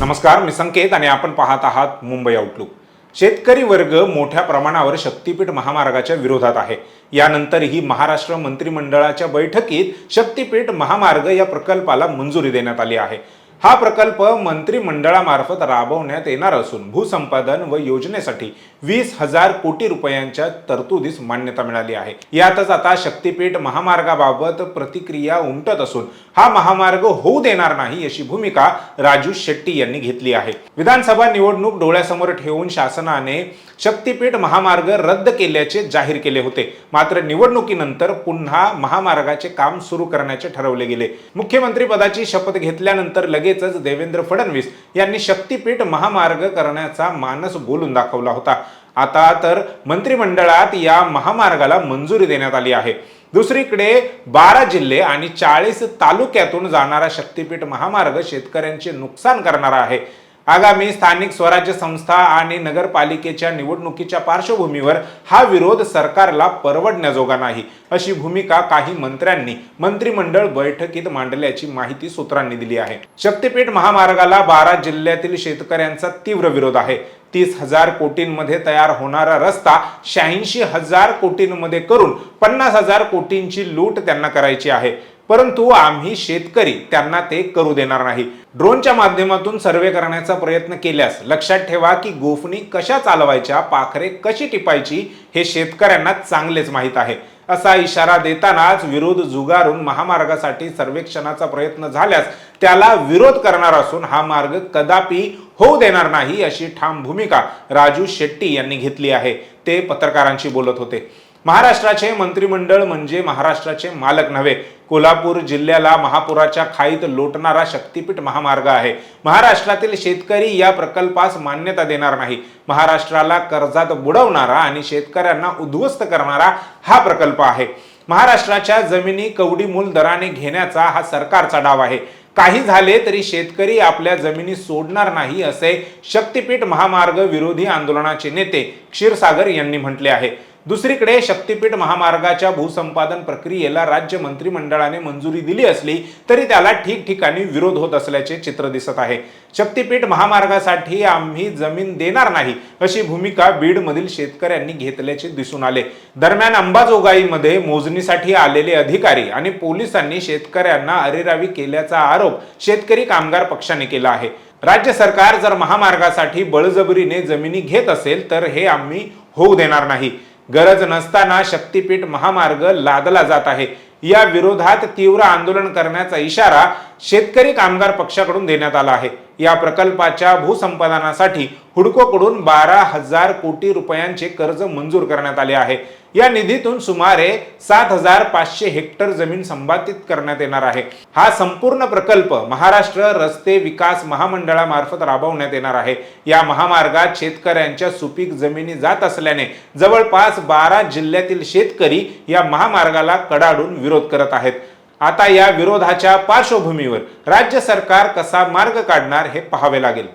नमस्कार मी संकेत आणि आपण पाहत आहात मुंबई आउटलुक शेतकरी वर्ग मोठ्या प्रमाणावर शक्तीपीठ महामार्गाच्या विरोधात आहे. यानंतरही महाराष्ट्र मंत्रिमंडळाच्या बैठकीत शक्तीपीठ महामार्ग या प्रकल्पाला मंजुरी देण्यात आली आहे. हा प्रकल्प मंत्रिमंडळामार्फत राबवण्यात येणार असून भूसंपादन व योजनेसाठी वीस हजार कोटी रुपयांच्या तरतुदीस मान्यता मिळाली आहे. यातच आता शक्तीपीठ महामार्गाबाबत प्रतिक्रिया उमटत असून हा महामार्ग होऊ देणार नाही अशी भूमिका राजू शेट्टी यांनी घेतली आहे. विधानसभा निवडणूक डोळ्यासमोर ठेवून शासनाने शक्तीपीठ महामार्ग रद्द केल्याचे जाहीर केले होते. मात्र निवडणुकीनंतर पुन्हा महामार्गाचे काम सुरू करण्याचे ठरवले गेले. मुख्यमंत्री पदाची शपथ घेतल्यानंतर लगेच लगेचच देवेंद्र फडणवीस यांनी शक्तीपीठ महामार्ग करण्याचा मानस बोलून दाखवला होता. आता तर मंत्रिमंडळात या महामार्गाला मंजुरी देण्यात आली आहे. दुसरीकडे बारा जिल्हे आणि चाळीस तालुक्यातून जाणारा शक्तीपीठ महामार्ग शेतकऱ्यांचे नुकसान करणारा आहे. आगामी स्थानिक स्वराज्य संस्था आणि नगरपालिकेच्या निवडणुकीच्या पार्श्वभूमीवर हा विरोध सरकारला परवडण्याजोगा नाही. अशी भूमिका काही मंत्र्यांनी मंत्रिमंडळ बैठकीत मांडल्याची माहिती सूत्रांनी दिली आहे. शक्तीपीठ महामार्गाला बारा जिल्ह्यातील शेतकऱ्यांचा तीव्र विरोध आहे. तीस हजार कोटींमध्ये तयार होणारा रस्ता शहाऐंशी हजार कोटींमध्ये करून पन्नास हजार कोटींची लूट त्यांना करायची आहे. परंतु आम्ही शेतकरी त्यांना ते करू देणार नाही. ड्रोनच्या माध्यमातून सर्वे करण्याचा प्रयत्न केल्यास लक्षात ठेवा की गोफणी कशा चालवायच्या पाखरे कशी टिपायची हे शेतकऱ्यांना चांगलेच माहीत आहे. असा इशारा देतानाच विरोध जुगारून महामार्गासाठी सर्वेक्षणाचा प्रयत्न झाल्यास त्याला विरोध करणार असून हा मार्ग कदापि होऊ देणार नाही अशी ठाम भूमिका राजू शेट्टी यांनी घेतली आहे. ते पत्रकारांशी बोलत होते. महाराष्ट्राचे मंत्रिमंडळ म्हणजे महाराष्ट्राचे मालक नव्हे. कोल्हापूर जिल्ह्याला महापुराच्या खाईत लोटणारा शक्तीपीठ महामार्ग आहे. महाराष्ट्रातील शेतकरी या प्रकल्पास मान्यता देणार नाही. महाराष्ट्राला कर्जात बुडवणारा आणि शेतकऱ्यांना उद्ध्वस्त करणारा हा प्रकल्प आहे. महाराष्ट्राच्या जमिनी कवडी मूल दराने घेण्याचा हा सरकारचा डाव आहे. काही झाले तरी शेतकरी आपल्या जमिनी सोडणार नाही असे शक्तीपीठ महामार्ग विरोधी आंदोलनाचे नेते क्षीरसागर यांनी म्हटले आहे. दुसरीकडे शक्तीपीठ महामार्गाच्या भूसंपादन प्रक्रियेला राज्य मंत्रिमंडळाने मंजुरी दिली असली तरी त्याला ठिकठिकाणी विरोध होत असल्याचे चित्र दिसत आहे. शक्तीपीठ महामार्गासाठी आम्ही जमीन देणार नाही अशी भूमिका बीडमधील शेतकऱ्यांनी घेतल्याचे दिसून आले. दरम्यान अंबाजोगाईमध्ये मोजणीसाठी आलेले अधिकारी आणि पोलिसांनी शेतकऱ्यांना अरेरावी केल्याचा आरोप शेतकरी कामगार पक्षाने केला आहे. राज्य सरकार जर महामार्गासाठी बळजबरीने जमिनी घेत असेल तर हे आम्ही होऊ देणार नाही. गरज नसताना शक्तीपीठ महामार्ग लादला जात आहे. या विरोधात तीव्र आंदोलन करण्याचा इशारा शेतकरी कामगार पक्षाकडून देण्यात आला आहे. या प्रकल्पाच्या भूसंपादनासाठी हुडकोकडून बारा हजार कोटी रुपयांचे कर्ज मंजूर करण्यात आले आहे. या निधीतून सुमारे सात हजार पाचशे हेक्टर जमीन संपादित करण्यात येणार आहे. हा संपूर्ण प्रकल्प महाराष्ट्र रस्ते विकास महामंडळामार्फत राबवण्यात येणार आहे. या महामार्गात शेतकऱ्यांच्या सुपीक जमिनी जात असल्याने जवळपास बारा जिल्ह्यातील शेतकरी या महामार्गाला कडाडून विरोध करत आहेत. आता या विरोधाच्या पार्श्वभूमीवर राज्य सरकार कसा मार्ग काढणार हे पाहावे लागेल.